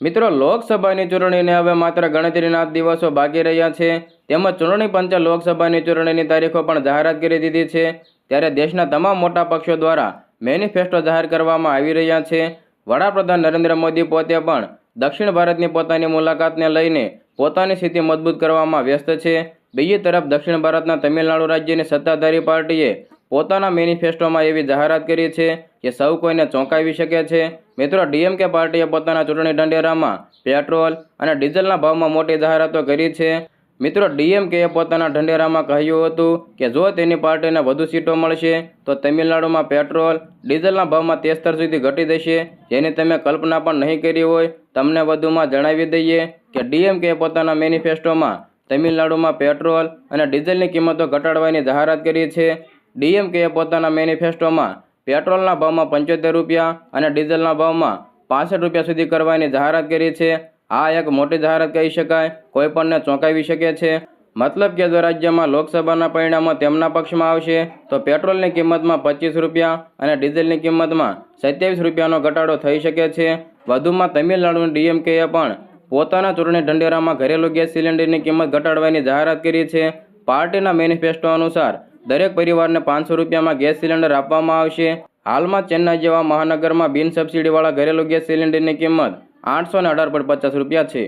મિત્રો, લોકસભાની ચૂંટણીને હવે માત્ર ગણતરીના દિવસો બાકી રહ્યા છે. તેમજ ચૂંટણી પંચે લોકસભાની ચૂંટણીની તારીખો પણ જાહેરાત કરી દીધી છે. ત્યારે દેશના તમામ મોટા પક્ષો દ્વારા મેનિફેસ્ટો જાહેર કરવામાં આવી રહ્યા છે. વડાપ્રધાન નરેન્દ્ર મોદી પોતે પણ દક્ષિણ ભારતની પોતાની મુલાકાતને લઈને પોતાની સ્થિતિ મજબૂત કરવામાં વ્યસ્ત છે. બીજી તરફ દક્ષિણ ભારતના તમિલનાડુ રાજ્યની સત્તાધારી પાર્ટીએ પોતાના મેનિફેસ્ટોમાં એવી જાહેરાત કરી છે કે સૌ કોઈને ચોંકાવી શકે છે. મિત્રો, ડીએમકે પાર્ટીએ પોતાના ચૂંટણી ઢંઢેરામાં પેટ્રોલ અને ડીઝલના ભાવમાં મોટી જાહેરાતો કરી છે. મિત્રો, ડીએમકેએ પોતાના ઢંઢેરામાં કહ્યું હતું કે જો તેની પાર્ટીને વધુ સીટો મળશે, તો તમિલનાડુમાં પેટ્રોલ, ડીઝલના ભાવમાં તે સ્તર સુધી ઘટી જશે. જેની તમે કલ્પના પણ નહીં કરી હોય, તમને વધુમાં જણાવી દઈએ કે ડીએમકેએ પોતાના મેનિફેસ્ટોમાં તમિલનાડુમાં પેટ્રોલ અને ડીઝલની કિંમતો ઘટાડવાની જાહેરાત કરી છે. ડીએમકેએ પોતાના મેનિફેસ્ટોમાં પેટ્રોલના ભાવમાં પંચોતેર રૂપિયા અને ડીઝલના ભાવમાં પાસઠ રૂપિયા સુધી કરવાની જાહેરાત કરી છે. આ એક મોટી જાહેરાત કહી શકાય કોઈપણને ચોંકાવી શકે છે. મતલબ કે જો રાજ્યમાં લોકસભાના પરિણામો તેમના પક્ષમાં આવશે, તો પેટ્રોલની કિંમતમાં પચીસ રૂપિયા અને ડીઝલની કિંમતમાં સત્યાવીસ રૂપિયાનો ઘટાડો થઈ શકે છે. વધુમાં તમિલનાડુની ડીએમકેએ પણ પોતાના ચૂંટણી ઢંઢેરામાં ઘરેલું ગેસ સિલિન્ડરની કિંમત ઘટાડવાની જાહેરાત કરી છે. પાર્ટીના મેનિફેસ્ટો અનુસાર દરેક પરિવારને પાંચસો રૂપિયામાં ગેસ સિલિન્ડર આપવામાં આવશે. હાલમાં ચેન્નાઈ જેવા મહાનગરમાં બિન સબસિડીવાળા ઘરેલું ગેસ સિલિન્ડરની કિંમત આઠસો ને અઢાર પચાસ રૂપિયા છે.